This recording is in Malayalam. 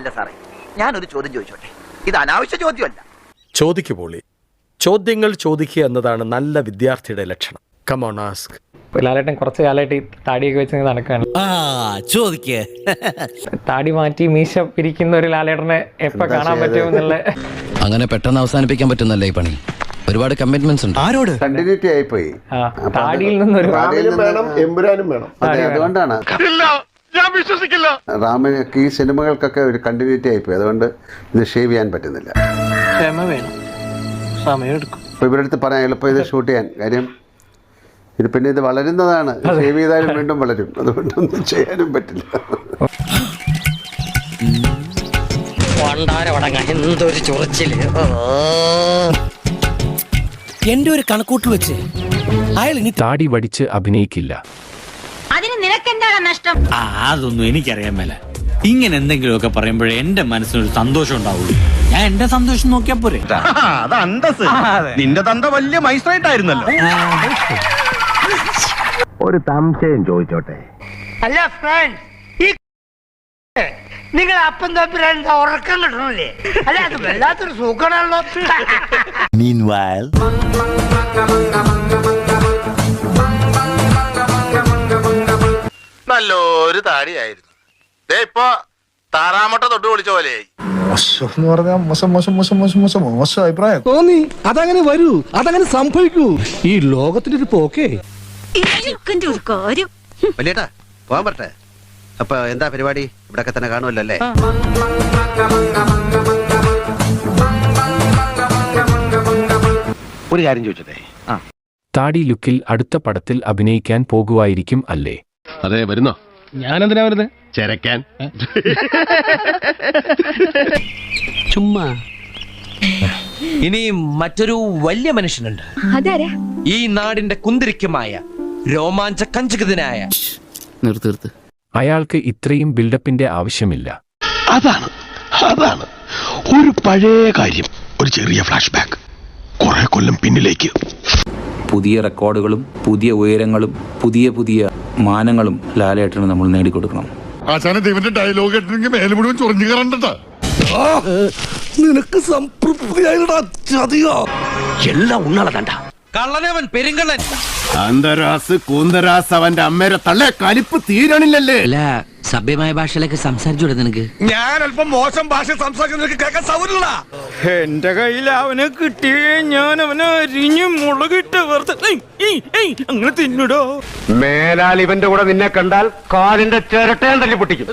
അല്ല സാറേ. ഞാനൊരു ചോദ്യം ചോദിച്ചോട്ടെ? ഇത് അനാവശ്യ ചോദ്യമല്ല. ചോദിക്കു പോളി. ചോദ്യങ്ങൾ ചോദിക്കുക എന്നതാണ് നല്ല വിദ്യാർത്ഥിയുടെ ലക്ഷണം. കമോൺ ആസ്ക് ലാലേട്ടൻ കുറച്ച് കാലമായിട്ട് ഈ താടിയൊക്കെ വെച്ച് നടക്കുകയാണ് ആ ചോദിക്കേ. താടി മാറ്റി മീശ പിരിക്കുന്ന ഒരു ലാലേട്ടനെ എപ്പോ കാണാൻ പറ്റുമെന്നുള്ള അങ്ങനെ പെട്ടെന്ന് അവസാനിപ്പിക്കാൻ പറ്റുന്നല്ലേ ഈ പണി? ഒരുപാട് കമ്മിറ്റ്മെന്റ്സ് ഉണ്ട്. ആരോട്? കണ്ടിന്യൂറ്റി ആയിപ്പോയി താടിയിൽ നിന്ന് വേണം എമ്പുരാനും വേണം. അതെ വിശ്വസിക്കില്ല. റാമിനൊക്കെ ഈ സിനിമകൾക്കൊക്കെ ഒരു കണ്ടിന്യൂറ്റി ആയിപ്പോയി. അതുകൊണ്ട് ഇത് ഷേവ് ചെയ്യാൻ പറ്റുന്നില്ല. ക്ഷമ വേണം. സമയമെടുക്കും അപ്പോൾ ഇവരുടെ അടുത്ത് പറയാൻ എളുപ്പം ഇത് ഷൂട്ട് ചെയ്യാൻ. കാര്യം ഇത് പിന്നെ ഇത് വളരുന്നതാണ്. ഷേവ് ചെയ്താലും വീണ്ടും വളരും. അതുകൊണ്ടൊന്നും ചെയ്യാനും പറ്റില്ല. എന്തൊരു ചൊറിച്ചിൽ. എന്റെ ഒരു കണക്കൂട്ടിൽ വെച്ച് അയാൾ ഇനി താടി വടിച്ച് അഭിനയിക്കില്ല. അതിന് നിനക്കെന്താണ് നഷ്ടം? ആ അതൊന്നും എനിക്കറിയാൻ മേല. ഇങ്ങനെ എന്തെങ്കിലുമൊക്കെ പറയുമ്പോഴേ എന്റെ മനസ്സിനൊരു സന്തോഷം ഉണ്ടാവുള്ളൂ. ഞാൻ എന്റെ സന്തോഷം നോക്കിയാ പോരെ. അത് അന്തസ് നിന്റെ തന്ത വലിയ മൈസ്ട്രേറ്റ് ഒരു സംശയം ചോദിച്ചോട്ടെ? അല്ല ഫ്രണ്ട്സ് ഈ നിങ്ങൾ അപ്പം തമ്മിൽ ഉറക്കം കിട്ടണില്ലേ? അല്ല അത് വല്ലാത്തൊരു സുഖമാണല്ലോ. നല്ലൊരു താടിയായിരുന്നു. ദേ ഇപ്പൊ താറാമട്ട തൊട്ട് വിളിച്ച പോലെയായി. എന്ന് പറഞ്ഞാൽ മോശം മോശം മോശം മോശം മോശം മോശം അഭിപ്രായം. തോന്നി. അതങ്ങനെ വരൂ. അതങ്ങനെ സംഭവിക്കൂ. ഈ ലോകത്തിന്റെ ഒരു പോക്കേ. ഇരിക്കന്റെ ഒരു കാര്യം. വലിയേട്ടാ പോകാൻ പറ്റേ അപ്പൊ എന്താ പരിപാടി? ഇവിടൊക്കെ തന്നെ കാണുമല്ലോ അല്ലേ? ഒരു കാര്യം ചോദിച്ചതേ താടി ലുക്കിൽ അടുത്ത പടത്തിൽ അഭിനയിക്കാൻ പോകുവായിരിക്കും അല്ലേ? അതെ വരുന്നോ? ഞാൻ എന്തിനാ വരുന്നത് ചെരക്കാൻ ചുമ്മാ. ഇനി മറ്റൊരു വലിയ മനുഷ്യനുണ്ട്. അതാരാ? ഈ നാടിന്റെ കുന്തിരിക്കമായ രോമാഞ്ച കഞ്ചുകിതനായ. നിർത്ത് നിർത്ത്. അയാൾക്ക് ഇത്രയും ബിൽഡപ്പിന്റെ ആവശ്യമില്ല. അതാണ് അതാണ്. ഒരു പഴയ കാര്യം ഒരു ചെറിയ ഫ്ലാഷ് ബാക്ക് കുറെ കൊല്ലം പിന്നിലേക്ക്. പുതിയ റെക്കോർഡുകളും പുതിയ ഉയരങ്ങളും പുതിയ പുതിയ മാനങ്ങളും ലാലേട്ടന് നമ്മൾ നേടിക്കൊടുക്കണം. ആശാന ദൈവന്റെ ഡയലോഗ് കേട്ടിട്ടുണ്ടെങ്കിൽ മേലെ മുഴുവൻ ചൊറിഞ്ഞു കയറണ്ടട്ടാ. നിനക്ക് സംതൃപ്തിയായിട്ടാ എല്ലാം ഉണ്ണാളതണ്ട കള്ളനവൻ പെരുങ്കള്ളൻ. അന്തരാസ് കൂന്തരാസ് അവന്റെ അമ്മേരെ തള്ളെ കലിപ്പ് തീരണില്ലല്ലേ? അല്ല സഭ്യമായ ഭാഷയിലൊക്കെ സംസാരിച്ചൂടെ നിനക്ക്? ഞാൻ അല്പം മോശം ഭാഷ സംസാരിക്കുന്ന കേൾക്കാൻ സൗകര്യമില്ല എന്റെ കയ്യിൽ അവനെ കിട്ടിയേ ഞാൻ അവനെ അരിഞ്ഞു മുളകിട്ട് വെറുതെ അങ്ങനെ തിന്നിടോ? മേലാൽ ഇവന്റെ കൂടെ നിന്നെ കണ്ടാൽ കാലിന്റെ ചിരട്ടയാൻ തല്ലി പൊട്ടിക്കും.